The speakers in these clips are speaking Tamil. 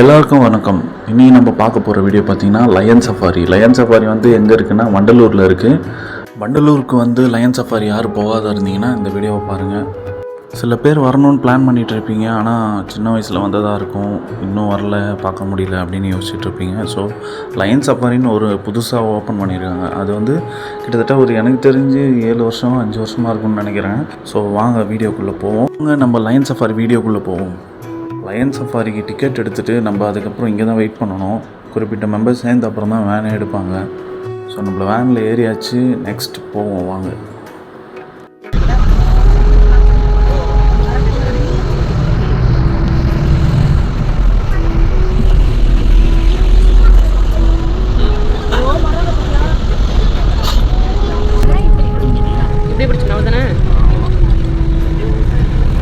எல்லாருக்கும் வணக்கம். இன்றைக்கி நம்ம பார்க்க போகிற வீடியோ பார்த்தீங்கன்னா லயன் சஃபாரி லயன் சஃபாரி வந்து எங்கே இருக்குன்னா வண்டலூரில் இருக்குது வண்டலூருக்கு வந்து லயன் சஃபாரி யார் போகாத இருந்தீங்கன்னா இந்த வீடியோவை பாருங்கள் சில பேர் வரணும்னு பிளான் பண்ணிகிட்ருப்பீங்க இருப்பீங்க ஆனால் சின்ன வயசில் வந்ததாக இருக்கும். இன்னும் வரல பார்க்க முடியல அப்படின்னு யோசிச்சுட்டு இருப்பீங்க. ஸோ லயன் சஃபாரின்னு ஒரு புதுசாக ஓப்பன் பண்ணியிருக்காங்க. அது வந்து கிட்டத்தட்ட ஒரு எனக்கு தெரிஞ்சு ஏழு வருஷம் அஞ்சு வருஷமாக இருக்கும்னு நினைக்கிறேன். ஸோ வாங்க வீடியோக்குள்ளே போவோம். வாங்க நம்ம லயன் சஃபாரி வீடியோக்குள்ளே போவோம். லயன் சஃபாரிக்கு டிக்கெட் எடுத்துகிட்டு நம்ம அதுக்கப்புறம் இங்கே தான் வெயிட் பண்ணணும். குறிப்பிட்ட மெம்பர்ஸ் சேர்ந்து அப்புறம் தான் வேனே எடுப்பாங்க. ஸோ நம்மளை வேனில் ஏறியாச்சு. நெக்ஸ்ட் போவோம் வாங்க.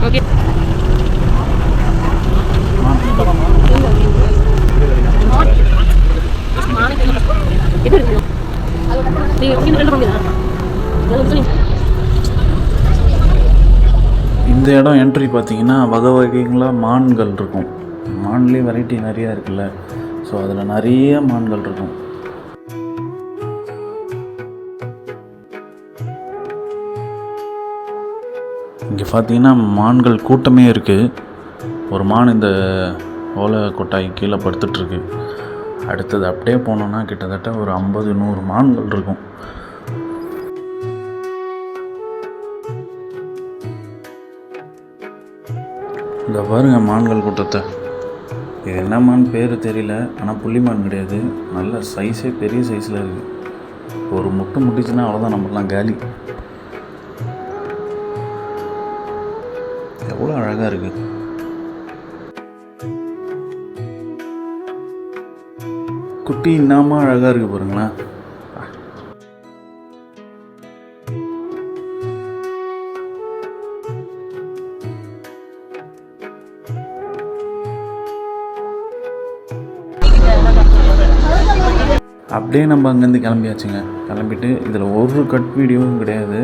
ஓகே இது இருக்கு நீங்க இங்க ரெண்டு பண்ணுங்க இந்த இடம் என்ட்ரி பார்த்தீங்கன்னா வகை வகைங்களாக மான்கள் இருக்கும். மான்லேயே வெரைட்டி நிறையா இருக்குல்ல. ஸோ அதில் நிறைய மான்கள் இருக்கும். இங்கே பார்த்தீங்கன்னா மான்கள் கூட்டமே இருக்குது ஒரு மான் இந்த ஓலை கொட்டாய் கீழே படுத்துட்ருக்கு அடுத்தது அப்படியே போனோன்னா கிட்டத்தட்ட ஒரு ஐம்பது நூறு மான்கள் இருக்கும். இந்த பாருங்க மான்கள் கூட்டத்தை. இது என்ன மான் பேர் தெரியல ஆனால் புள்ளி மான் கிடையாது. நல்ல சைஸே பெரிய சைஸில் இருக்குது ஒரு முட்டை முட்டிச்சுன்னா அவ்வளோதான் நம்மளாம் காலி. எவ்வளோ அழகாக இருக்குது குட்டி இன்னாமல் அழகாக இருக்குது பாருங்களேன். அப்படியே நம்ம அங்கேருந்து கிளம்பியாச்சுங்க. கிளம்பிட்டு இதில் ஒரு கட் வீடியோவும் கிடையாது.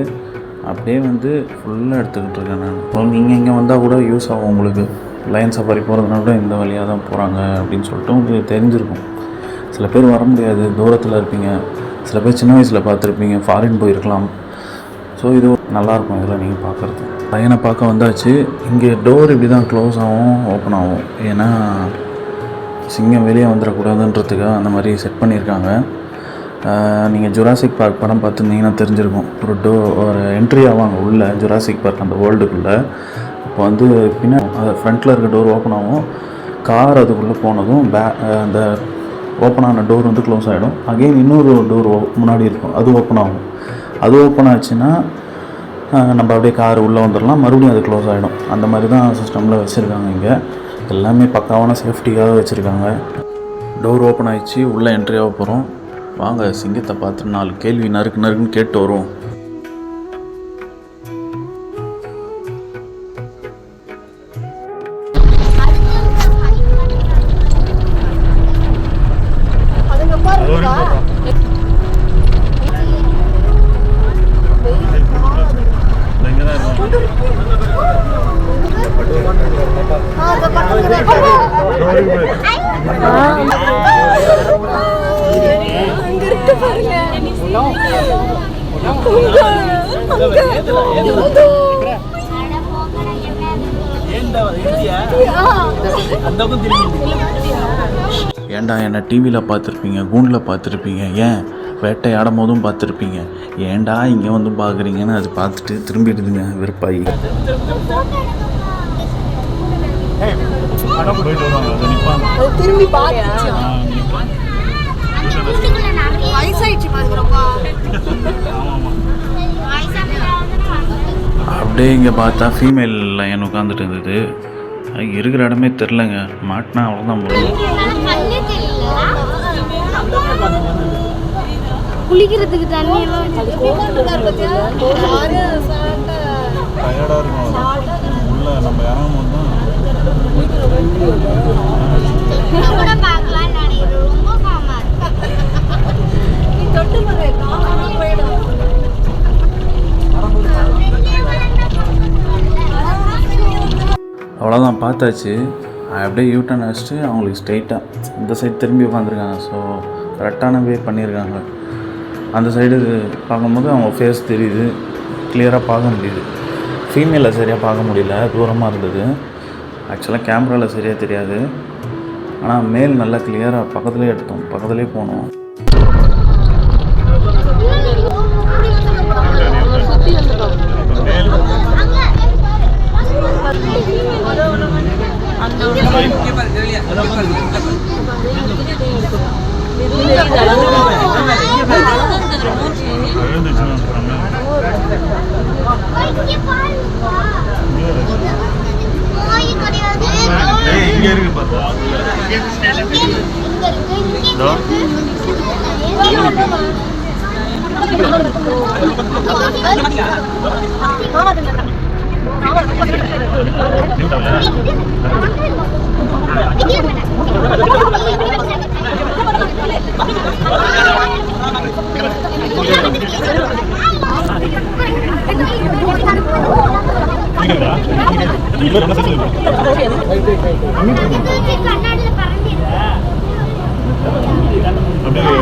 அப்படியே வந்து ஃபுல்லாக எடுத்துக்கிட்டு இருக்கேன் நான். நீங்கள் இங்கே வந்தால் கூட யூஸ் ஆகும் உங்களுக்கு. லைன் சஃபாரி போகிறதுனா கூட இந்த வழியாக தான் போகிறாங்க அப்படின்னு சொல்லிட்டு உங்களுக்கு தெரிஞ்சிருக்கும். சில பேர் வர முடியாது. தூரத்தில் இருப்பீங்க. சில பேர் சின்ன வயசில் பார்த்துருப்பீங்க. ஃபாரின் போயிருக்கலாம். ஸோ இது நல்லாயிருக்கும் இதில் நீங்கள் பார்க்குறது. பையனை பார்க்க வந்தாச்சு. இங்கே டோர் இப்படி தான் க்ளோஸ் ஆகும் ஓப்பன் ஆகும். ஏன்னா சிங்கம் வெளியே வந்துடக்கூடாதுன்றதுக்காக அந்த மாதிரி செட் பண்ணியிருக்காங்க. நீங்கள் ஜுராசிக் பார்க் படம் பார்த்துருந்தீங்கன்னா தெரிஞ்சிருக்கும். ஒரு டோ ஒரு என்ட்ரி ஆவாங்க உள்ளே ஜுராசிக் பார்க் அந்த வேர்ல்டுக்குள்ளே இப்போ வந்து பின்னா அது ஃப்ரண்ட்டில் இருக்க டோர் ஓப்பன் ஆகும். கார் அதுக்குள்ளே போனதும் பே அந்த ஓப்பன் ஆன டோர் வந்து க்ளோஸ் ஆகிடும் அகெயின் இன்னொரு டோர் முன்னாடி இருக்கும். அது ஓப்பன் ஆகும். அது ஓப்பன் ஆச்சுன்னா நம்ம அப்படியே கார் உள்ளே வந்துடலாம். மறுபடியும் அது க்ளோஸ் ஆகிடும் அந்த மாதிரி தான் சிஸ்டமில் வச்சுருக்காங்க இங்கே. எல்லாமே பக்காவான சேஃப்டிக்காக வச்சுருக்காங்க. டோர் ஓப்பன் ஆகிடுச்சு உள்ளே என்ட்ரி ஆக போகிறோம். வாங்க சிங்கத்தை பார்த்து நாலு கேள்வி நறுக்கு நறுக்குன்னு கேட்டு வருவோம். ஏண்டா என்ன ஏன்டா டிவியில் பார்த்துருப்பீங்க கூண்டில் பார்த்துருப்பீங்க? ஏன்? வேட்டையாடும் போதும் பார்த்துருப்பீங்க. ஏன்டா இங்கே வந்து பார்க்குறீங்கன்னு அது பார்த்துட்டு திரும்பிடுதுங்க வெறுப்பாகி. வயசாயிடுச்சு பாத்துக்கிறோம்ப்பா அப்படியே இங்கே பார்த்தா ஃபீமேல் லைன் உட்காந்துட்டு இருந்தது. இருக்கிற இடமே தெரிலங்க மாட்டினா அவ்வளோதான் போதும். குளிக்கிறதுக்கு தண்ணி எல்லாம் அவ்வளோதான் பார்த்தாச்சு. அப்படியே யூ டர்ன் அவங்களுக்கு ஸ்ட்ரெயிட்டாக இந்த சைடு திரும்பி உட்காந்துருக்காங்க ஸோ கரெக்டான வே பண்ணியிருக்காங்க. அந்த சைடு பார்க்கும்போது அவங்க ஃபேஸ் தெரியுது. கிளியராக பார்க்க முடியுது. ஃபீமேலில் சரியாக பார்க்க முடியல. தூரமாக இருந்தது. ஆக்சுவலாக கேமராவில் சரியாக தெரியாது. ஆனால் மேல் நல்லா கிளியராக பக்கத்துலேயே எடுத்தோம். பக்கத்துலேயே போனோம். இங்கே இருக்கு பார்த்தா இதோ. இருக்கா? இங்கே என்ன செஞ்சு கண்ணாடியில பறந்து அப்படியே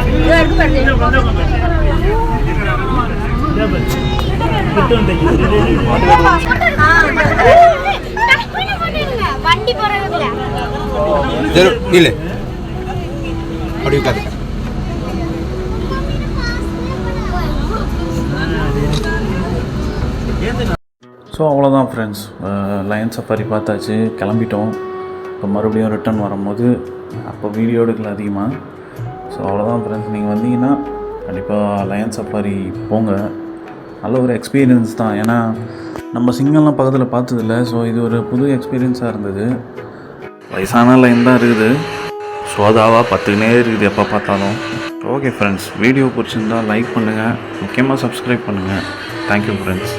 அப்படியே வண்டி போறதுல இல்லை அப்படி உட்காந்து ஸோ அவ்வளோதான் ஃப்ரெண்ட்ஸ் லயன் சஃபாரி பார்த்தாச்சு. கிளம்பிட்டோம். இப்போ மறுபடியும் ரிட்டர்ன் வரும்போது அப்போ வீடியோ எடுக்கல அதிகமாக ஸோ அவ்வளோதான் ஃப்ரெண்ட்ஸ் நீங்கள் வந்தீங்கன்னா கண்டிப்பாக லயன் சஃபாரி போங்க. நல்ல ஒரு எக்ஸ்பீரியன்ஸ் தான். ஏன்னா நம்ம சிங்கம்லாம் பக்கத்தில் பார்த்ததில்ல. ஸோ இது ஒரு புது எக்ஸ்பீரியன்ஸாக இருந்தது. வயசான லைன் தான் இருக்குது. சோதாவாக பத்துக்கினே இருக்குது எப்போ பார்த்தாலும். ஓகே ஃப்ரெண்ட்ஸ் வீடியோ பிடிச்சிருந்தா லைக் பண்ணுங்கள் முக்கியமாக சப்ஸ்கிரைப் பண்ணுங்கள் தேங்க்யூ ஃப்ரெண்ட்ஸ்